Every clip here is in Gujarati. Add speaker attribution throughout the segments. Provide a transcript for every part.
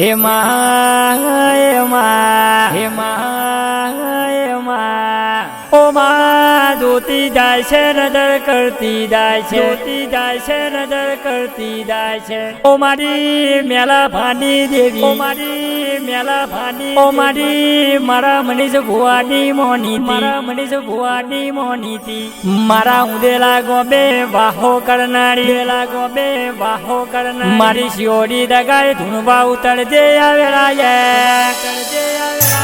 Speaker 1: હે માં હે જોતી જાય છે નજર કરતી જાય છે. જોતી જાય છે નજર કરતી જાય છે. ઓ મારી મેલા ભાની દેવી. ઓ મારી મેલા ભાની ઓ મારી મારા મનીષ ભુવાની મોની મારા મનીષ ભુવાની મોની તી મારા ઉદેલા ગોબે વાહો કરનારી. ઉદેલા ગોબે વાહો કરનારી. મારી શિયોડી દગાય ધૂણવા ઉતરજે આવેલા ઉતરજે આવેલા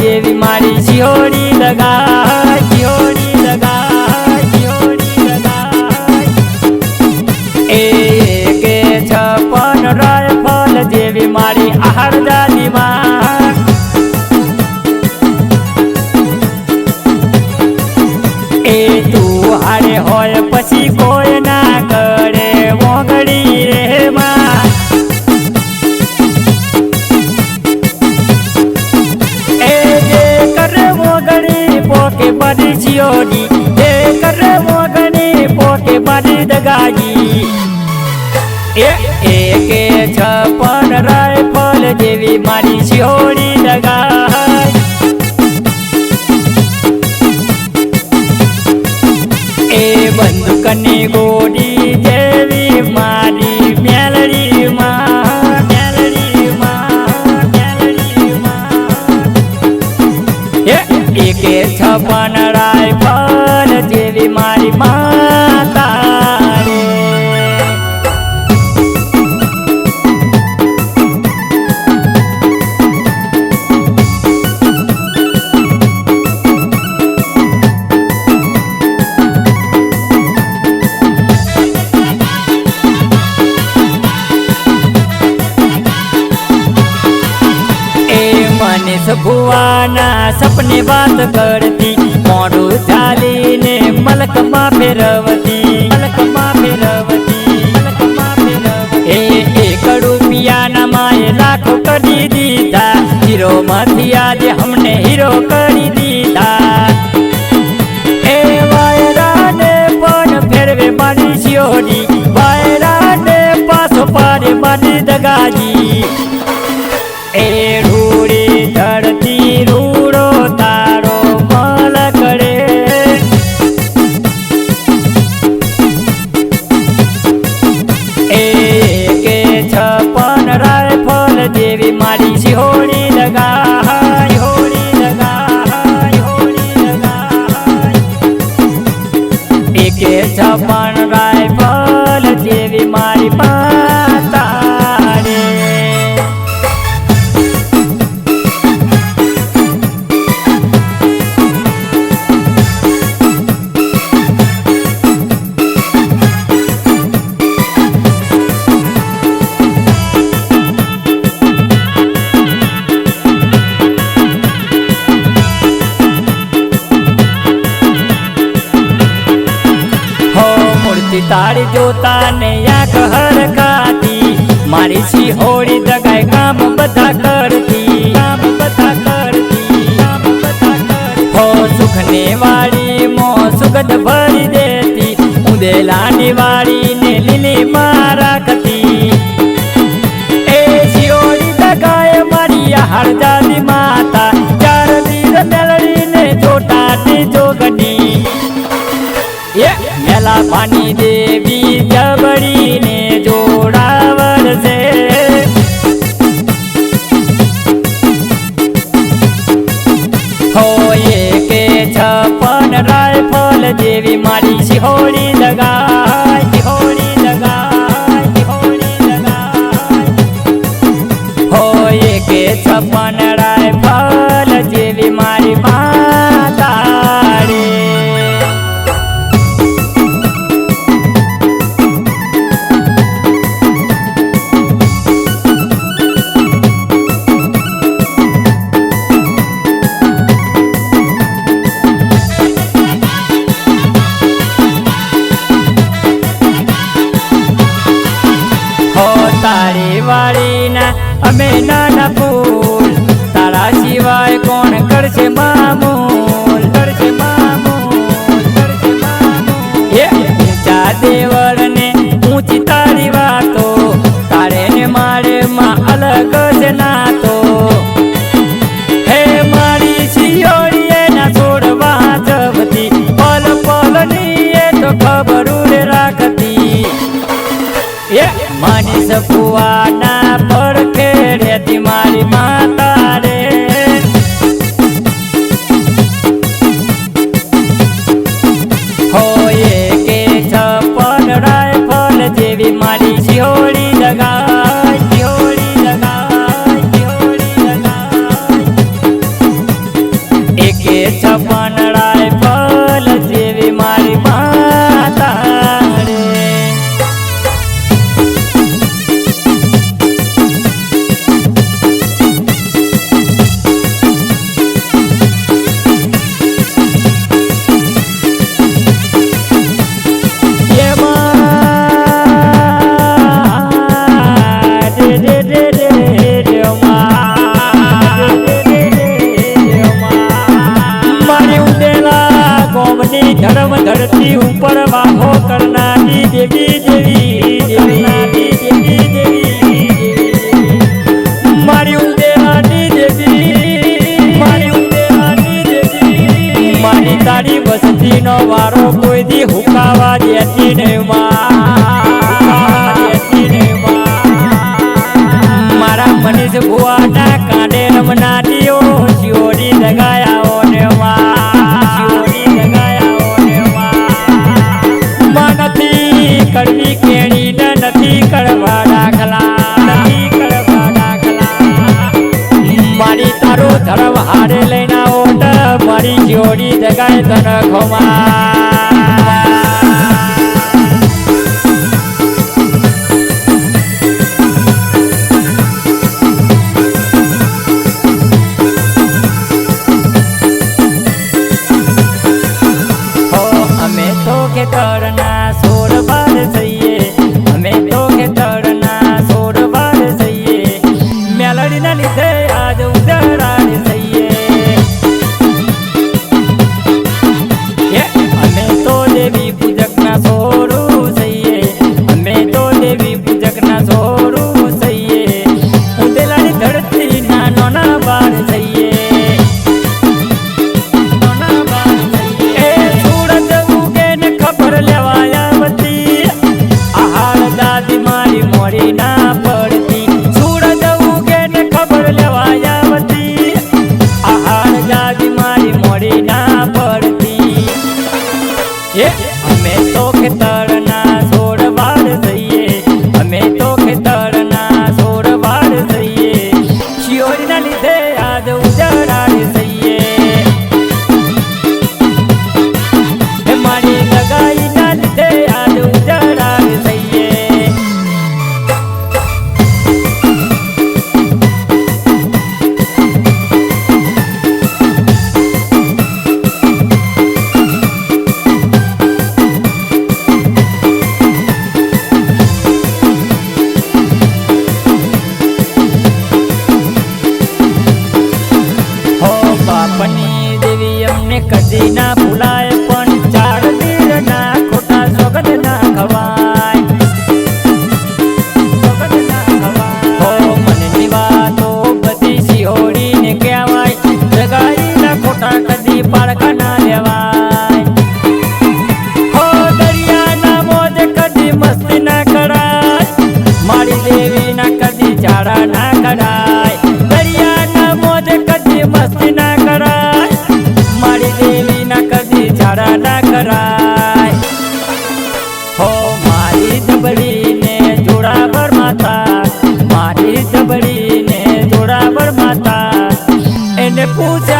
Speaker 1: જેવી મારી શિહોડી લગાય શિહોડી લગા શિહોડી લગાય. એકે છપન રાયફલ જેવી મારી આહાર દાદીમાં એ તું હારે હોય પછી કોઈ ಕಣ್ಣಿಗೂ સપને વાત કરતી મોડું ચાલીને મલકમાં ફેરવતી મલકમાં ફેરવતી એક રૂપિયાના માએ લાખો કરી દીધા હીરો માંથી આજે અમને હીરો કરી દીધા જોતા ને આંખ હરકાતી મારી સિહોડી દગાય કામ બધા કરતી. કામ બધા કરતી કામ બધા કરતી હો સુખને વાળી, મો સુગંધ ભરી દેતી. ઉદેલાની વાળી ને લીલી માં રાખતી. એ શિરોડી દગાય મારી હરદાદી માતા. ચાર વીર જોટા જોટાતી જોગડી મેલા પાણી મારી નો વારો કોઈ દી હુકાવા દેતી ને મારા મનીષ ભુવાના કાંડે રમના દિયો શિવડી દગાયા ને કરવી કેણી ને નથી કરવા દાખલા નથી કરવા દાખલા મારી તારો ધર્મ હારે લઈને આવો મારી જોડી ગાય તન ખમા. મારા ના કરાય હો મારી જબડીને જોડાવર માતા. મારી જબડીને એને પૂછ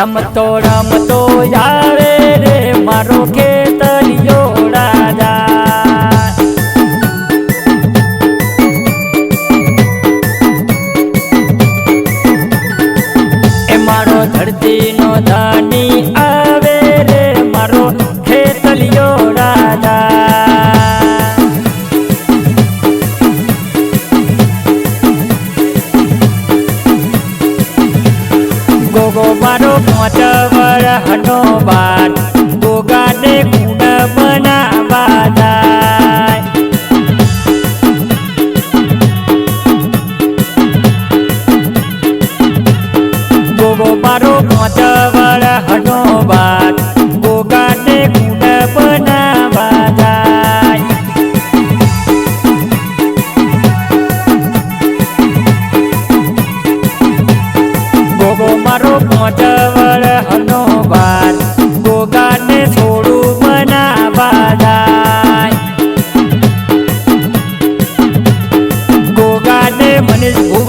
Speaker 1: રમતો રમતો આવે રે મારો हटो बा Oh.